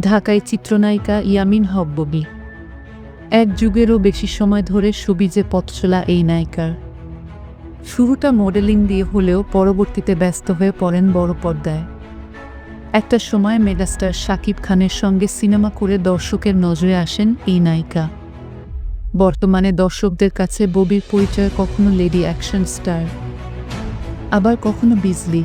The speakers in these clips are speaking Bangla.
ঢাকায় চিত্রনায়িকা ইয়ামিন হক ববি। এক যুগেরও বেশি সময় ধরে সবিজে পথ চলা এই নায়িকার। শুরুটা মডেলিং দিয়ে হলেও পরবর্তীতে ব্যস্ত হয়ে পড়েন বড় পর্দায়। একটা সময় মেগাস্টার শাকিব খানের সঙ্গে সিনেমা করে দর্শকের নজরে আসেন এই নায়িকা। বর্তমানে দর্শকদের কাছে ববির পরিচয় কখনো লেডি অ্যাকশন স্টার, আবার কখনো বিজলি।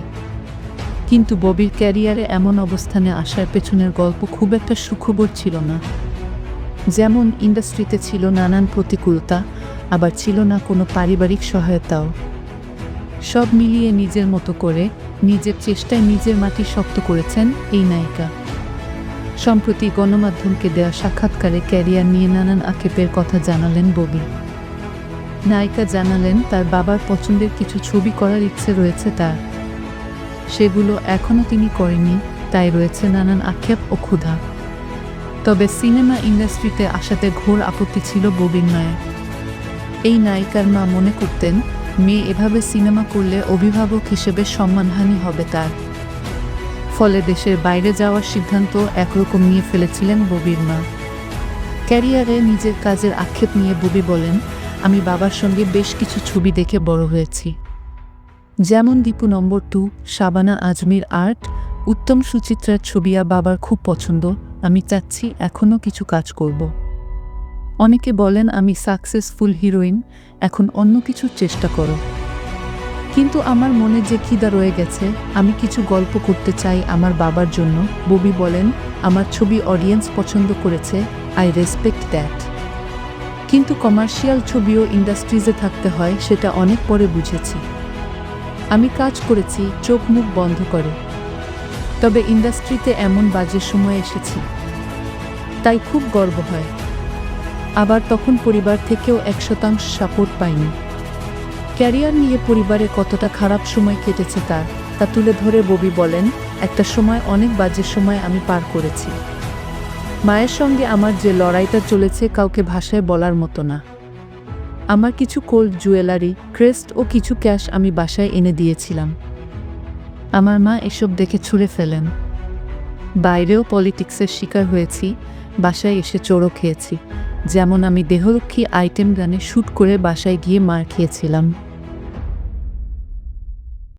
কিন্তু ববির ক্যারিয়ারে এমন অবস্থানে আসার পেছনের গল্প খুব একটা সুখবর ছিল না। যেমন ইন্ডাস্ট্রিতে ছিল নানান প্রতিকূলতা, আবার ছিল না কোনো পারিবারিক সহায়তাও। সব মিলিয়ে নিজের মতো করে নিজের চেষ্টায় নিজের মাটি শক্ত করেছেন এই নায়িকা। সম্প্রতি গণমাধ্যমকে দেওয়া সাক্ষাৎকারে ক্যারিয়ার নিয়ে নানান আক্ষেপের কথা জানালেন ববি। নায়িকা জানালেন, তার বাবার পছন্দের কিছু ছবি করার ইচ্ছে রয়েছে তার। সেগুলো এখনও তিনি করেনি তাই রয়েছে নানান আক্ষেপ ও ক্ষুধা। তবে সিনেমা ইন্ডাস্ট্রিতে আসাতে ঘোর আপত্তি ছিল ববির নয় এই নায়িকার মা মনে করতেন, মেয়ে এভাবে সিনেমা করলে অভিভাবক হিসেবে সম্মানহানি হবে তার। ফলে দেশের বাইরে যাওয়ার সিদ্ধান্ত একরকম নিয়ে ফেলেছিলেন ববির মা। ক্যারিয়ারে নিজের কাজের আক্ষেপ নিয়ে ববি বলেন, আমি বাবার সঙ্গে বেশ কিছু ছবি দেখে বড় হয়েছি। যেমন দীপু নম্বর টু, শাবানা আজমির আর্ট, উত্তম সুচিত্রার ছবিয়া বাবার খুব পছন্দ, আমি চাচ্ছি এখনও কিছু কাজ করব। অনেকে বলেন আমি সাকসেসফুল হিরোইন এখন অন্য কিছুর চেষ্টা করো। কিন্তু আমার মনে যে খিদা রয়ে গেছে, আমি কিছু গল্প করতে চাই আমার বাবার জন্য, ববি বলেন, আমার ছবি অডিয়েন্স পছন্দ করেছে আই রেসপেক্ট দ্যাট কিন্তু কমার্শিয়াল ছবিও ইন্ডাস্ট্রিজে থাকতে হয়, সেটা অনেক পরে বুঝেছি। আমি কাজ করেছি, চোখ মুখ বন্ধ করে। তবে ইন্ডাস্ট্রিতে এমন বাজে সময় এসেছি। তাই খুব গর্ব হয়। আবার তখন পরিবার থেকেও এক শতাংশ সাপোর্ট পাইনি। ক্যারিয়ার নিয়ে পরিবারে কতটা খারাপ সময় কেটেছে তার, তা তুলে ধরে ববি বলেন, একটা সময় অনেক বাজে সময় আমি পার করেছি। মায়ের সঙ্গে আমার যে লড়াইটা চলেছে কাউকে ভাষায় বলার মতো না। আমার কিছু কোল্ড জুয়েলারি ক্রেস্ট ও কিছু ক্যাশ আমি বাসায় এনে দিয়েছিলাম। আমার মা এসব দেখে ছুঁড়ে ফেলেন। বাইরেও পলিটিক্সের শিকার হয়েছি, বাসায় এসে চোরও খেয়েছি। যেমন আমি দেহরক্ষী আইটেম গানে শ্যুট করে বাসায় গিয়ে মার খেয়েছিলাম।